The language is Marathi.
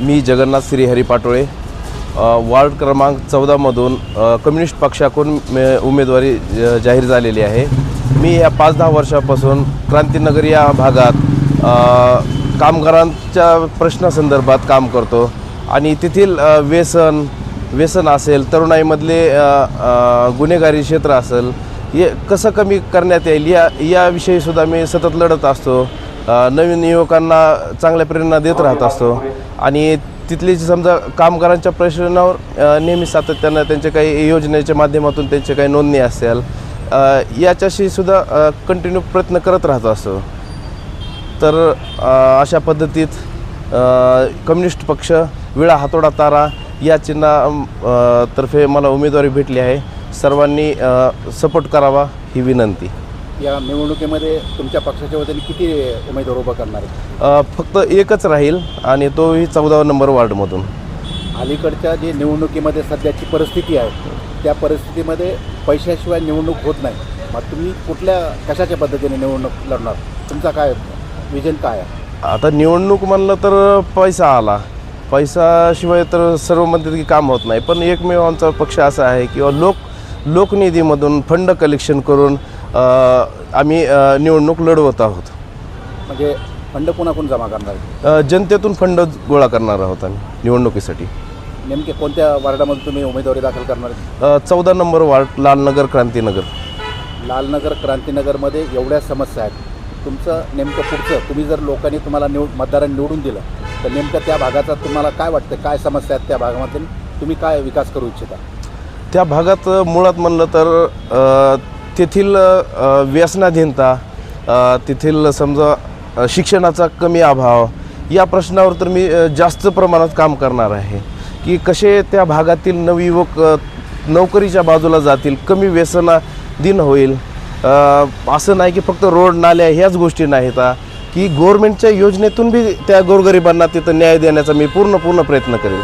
मी जगन्नाथ श्रीहरी पाटोळे वार्ड क्रमांक चौदामधून कम्युनिस्ट पक्षाकडून मे- उमेदवारी ज- जाहीर झालेली आहे. मी या पाच दहा वर्षापासून क्रांतीनगर या भागात कामगारांच्या प्रश्नासंदर्भात काम करतो. आणि तेथील व्यसन व्यसन असेल तरुणाईमधले गुन्हेगारी क्षेत्र असेल हे कसं कमी करण्यात येईल या याविषयीसुद्धा मी सतत लढत असतो. नवीन युवकांना चांगल्या प्रेरणा देत राहत असतो. आणि तिथले जे समजा कामगारांच्या प्रशिक्षणावर नेहमी सातत्यानं त्यांच्या काही योजनेच्या माध्यमातून त्यांचे काही नोंदणी असेल याच्याशी सुद्धा कंटिन्यू प्रयत्न करत राहत असतो. तर अशा पद्धतीत कम्युनिस्ट पक्ष विळा हातोडा तारा या चिन्हा तर्फे मला उमेदवारी भेटली आहे. सर्वांनी सपोर्ट करावा ही विनंती. या निवडणुकीमध्ये तुमच्या पक्षाच्या वतीने किती उमेदवार उभं करणार आहे फक्त एकच राहील आणि तोही चौदावा नंबर वार्डमधून. अलीकडच्या जी निवडणुकीमध्ये सध्याची परिस्थिती आहे त्या परिस्थितीमध्ये पैशाशिवाय निवडणूक होत नाही. मग तुम्ही कुठल्या कशाच्या पद्धतीने निवडणूक लढणार? तुमचा काय विजन काय आहे? आता निवडणूक म्हणलं तर पैसा आला. पैसाशिवाय तर सर्व म्हणतात की काम होत नाही. पण एकमेव आमचा पक्ष असा आहे किंवा लोक लोकनिधीमधून फंड कलेक्शन करून आम्ही निवडणूक लढवत आहोत. म्हणजे फंड पुन्हा जमा करणार? आहे जनतेतून फंड गोळा करणार आहोत आम्ही निवडणुकीसाठी. नेमके कोणत्या वार्डामध्ये तुम्ही उमेदवारी दाखल करणार आहे चौदा नंबर वार्ड लालनगर क्रांतीनगर लालनगर क्रांतीनगरमध्ये एवढ्या समस्या आहेत. तुमचं नेमकं पुढचं तुम्ही जर लोकांनी तुम्हाला निवड मतदारांनी निवडून दिलं तर नेमकं त्या भागाचा तुम्हाला काय वाटतं काय समस्या आहेत त्या भागामध्ये? तुम्ही काय विकास करू इच्छिता? त्या भागात मुळात म्हणलं तर अ, तेथील व्यसनाधीनता तेथील समजा शिक्षणाचा कमी अभाव या प्रश्नावर तर मी जास्त प्रमाणात काम करणार आहे. की कसे त्या भागातील नवयुवक नोकरीच्या बाजूला जातील कमी व्यसनाधीन होईल असं नाही की फक्त रोड नाल्या ह्याच गोष्टी नाहीत की गव्हर्मेंटच्या योजनेतून बी त्या गोरगरिबांना तिथं न्याय देण्याचा मी पूर्ण पूर्ण प्रयत्न करेन.